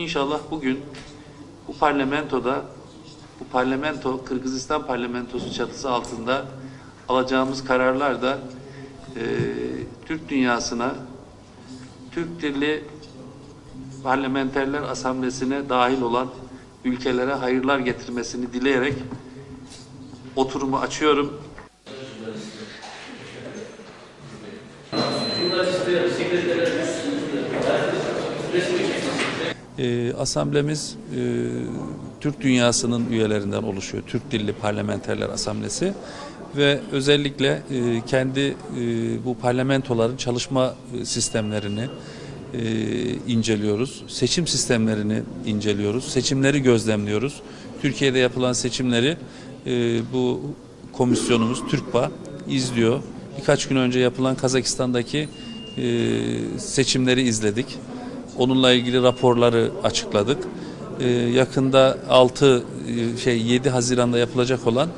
İnşallah bugün bu parlamentoda bu parlamento Kırgızistan parlamentosu çatısı altında alacağımız kararlar da e, Türk dünyasına Türk Dili Parlamenterler Asamblesi'ne dahil olan ülkelere hayırlar getirmesini dileyerek oturumu açıyorum. E, asamblemiz e, Türk dünyasının üyelerinden oluşuyor. Türk Dilli Parlamenterler Asamblesi ve özellikle e, kendi e, bu parlamentoların çalışma e, sistemlerini e, inceliyoruz. Seçim sistemlerini inceliyoruz. Seçimleri gözlemliyoruz. Türkiye'de yapılan seçimleri e, bu komisyonumuz TÜRKBA izliyor. Birkaç gün önce yapılan Kazakistan'daki e, seçimleri izledik. Onunla ilgili raporları açıkladık. Ee, yakında 6 e, şey 7 Haziran'da yapılacak olan